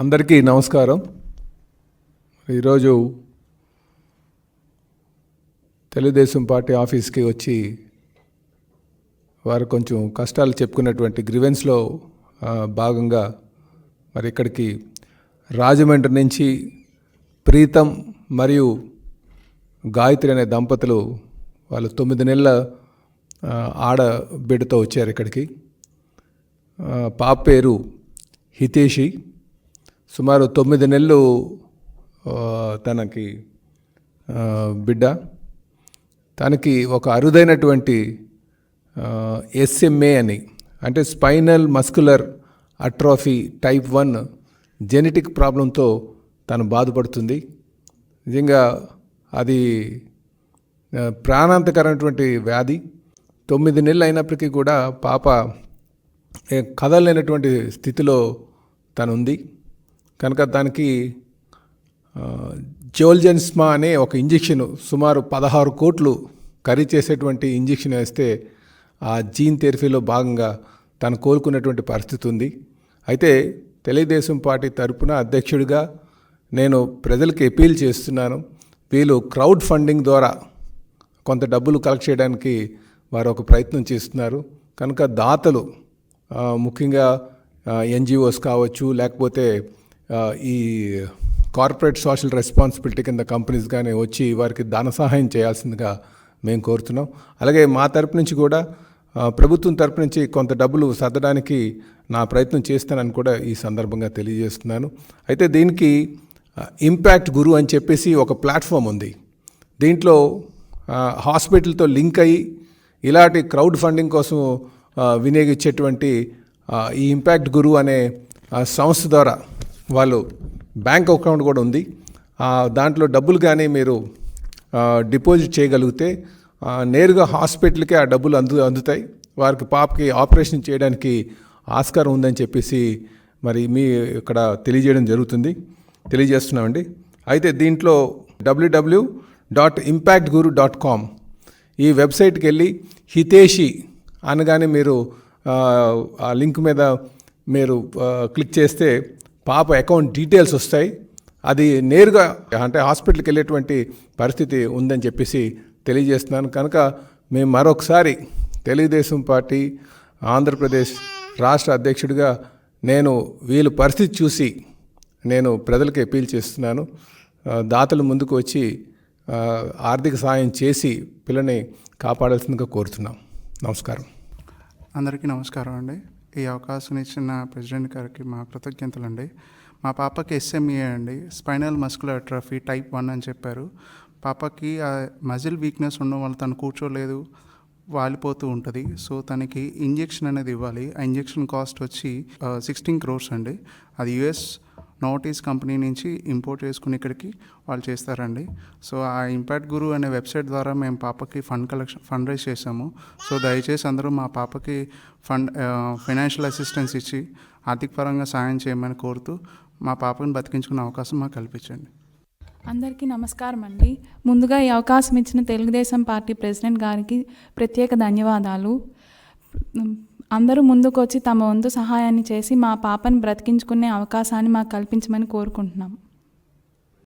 అందరికీ నమస్కారం. ఈరోజు తెలుగుదేశం పార్టీ ఆఫీస్కి వచ్చి వారు కొంచెం కష్టాలు చెప్పుకున్నటువంటి గ్రివెన్స్లో భాగంగా మరి ఇక్కడికి రాజమండ్రి నుంచి ప్రీతం మరియు గాయత్రి అనే దంపతులు వాళ్ళు తొమ్మిది నెలల ఆడబిడ్డతో ఆడ బిడ్డతో వచ్చారు ఇక్కడికి. పాప పేరు హితేషి. సుమారు తొమ్మిది నెలలు తనకి బిడ్డ. తనకి ఒక అరుదైనటువంటి ఎస్ఎంఏ అని అంటే spinal muscular atrophy type one genetic ప్రాబ్లంతో తను బాధపడుతుంది. నిజంగా అది ప్రాణాంతకరమైనటువంటి వ్యాధి. తొమ్మిది నెలలు అయినప్పటికీ కూడా పాప ఏ కదలలేనటువంటి స్థితిలో తను ఉంది కనుక దానికి జోల్జెన్స్మా అనే ఒక ఇంజెక్షన్ సుమారు పదహారు కోట్లు ఖరీదు చేసేటువంటి ఇంజెక్షన్ వేస్తే ఆ జీన్ థెరపీలో భాగంగా తను కోలుకున్నటువంటి పరిస్థితి ఉంది. అయితే తెలుగుదేశం పార్టీ తరపున అధ్యక్షుడిగా నేను ప్రజలకు అపీల్ చేస్తున్నాను. వీళ్ళు క్రౌడ్ ఫండింగ్ ద్వారా కొంత డబ్బులు కలెక్ట్ చేయడానికి వారు ఒక ప్రయత్నం చేస్తున్నారు. కనుక దాతలు ముఖ్యంగా ఎన్జిఓస్ కావచ్చు లేకపోతే ఈ కార్పొరేట్ సోషల్ రెస్పాన్సిబిలిటీ కింద కంపెనీస్ కానీ వచ్చి వారికి ధన సహాయం చేయాల్సిందిగా మేము కోరుతున్నాం. అలాగే మా తరపు నుంచి కూడా ప్రభుత్వం తరపు నుంచి కొంత డబ్బులు సర్దడానికి నా ప్రయత్నం చేస్తానని కూడా ఈ సందర్భంగా తెలియజేస్తున్నాను. అయితే దీనికి ఇంపాక్ట్ గురు అని చెప్పేసి ఒక ప్లాట్ఫామ్ ఉంది. దీంట్లో హాస్పిటల్తో లింక్ అయ్యి ఇలాంటి క్రౌడ్ ఫండింగ్ కోసం వినియోగించేటువంటి ఈ ఇంపాక్ట్ గురు అనే సంస్థ ద్వారా వాళ్ళు బ్యాంక్ అకౌంట్ కూడా ఉంది. దాంట్లో డబ్బులు కానీ మీరు డిపాజిట్ చేయగలిగితే నేరుగా హాస్పిటల్కి ఆ డబ్బులు అందు అందుతాయి. వారికి పాపకి ఆపరేషన్ చేయడానికి ఆస్కారం ఉందని చెప్పేసి మరి మీ ఇక్కడ తెలియజేయడం జరుగుతుంది. తెలియజేస్తున్నామండి. అయితే దీంట్లో W W dot impact guru dot com ఈ వెబ్సైట్కి వెళ్ళి హితేషి అనగానే మీరు ఆ, లింక్ మీద మీరు క్లిక్ చేస్తే పాప అకౌంట్ డీటెయిల్స్ వస్తాయి. అది నేరుగా అంటే హాస్పిటల్కి వెళ్ళేటువంటి పరిస్థితి ఉందని చెప్పేసి తెలియజేస్తున్నాను. కనుక మేము మరొకసారి తెలుగుదేశం పార్టీ ఆంధ్రప్రదేశ్ రాష్ట్ర అధ్యక్షుడిగా నేను వీళ్ళ పరిస్థితి చూసి నేను ప్రజలకు అపీల్ చేస్తున్నాను. దాతలు ముందుకు వచ్చి ఆర్థిక సాయం చేసి పిల్లని కాపాడాల్సిందిగా కోరుతున్నాం. నమస్కారం. అందరికీ నమస్కారం అండి. ఈ అవకాశం ఇచ్చిన ప్రెసిడెంట్ గారికి మా కృతజ్ఞతలు అండి మా పాపకి ఎస్ఎంఏ అండి. Spinal muscular atrophy type one అని చెప్పారు. పాపకి మజిల్ వీక్నెస్ ఉండడం వల్ల తను కూర్చోలేదు వాలిపోతూ ఉంటుంది. సో తనకి ఇంజెక్షన్ అనేది ఇవ్వాలి. ఆ ఇంజెక్షన్ కాస్ట్ వచ్చి సిక్స్టీన్ క్రోర్స్ అండి. అది యుఎస్ నోటీస్ కంపెనీ నుంచి ఇంపోర్ట్ చేసుకుని ఇక్కడికి వాళ్ళు చేస్తారండి. సో ఆ ఇంపాక్ట్ గురు అనే వెబ్సైట్ ద్వారా మేము పాపకి ఫండ్ కలెక్షన్ ఫండ్ రైజ్ చేసాము సో దయచేసి అందరూ మా పాపకి ఫండ్ ఫైనాన్షియల్ అసిస్టెన్స్ ఇచ్చి ఆర్థిక పరంగా సాయం చేయమని కోరుతూ మా పాపని బతికించుకునే అవకాశం మాకు కల్పించండి. అందరికీ నమస్కారం అండి. ముందుగా ఈ అవకాశం ఇచ్చిన తెలుగుదేశం పార్టీ ప్రెసిడెంట్ గారికి ప్రత్యేక ధన్యవాదాలు. అందరూ ముందుకొచ్చి తమ వంతు సహాయాన్ని చేసి మా పాపను బ్రతికించుకునే అవకాశాన్ని మాకు కల్పించమని కోరుకుంటున్నాం.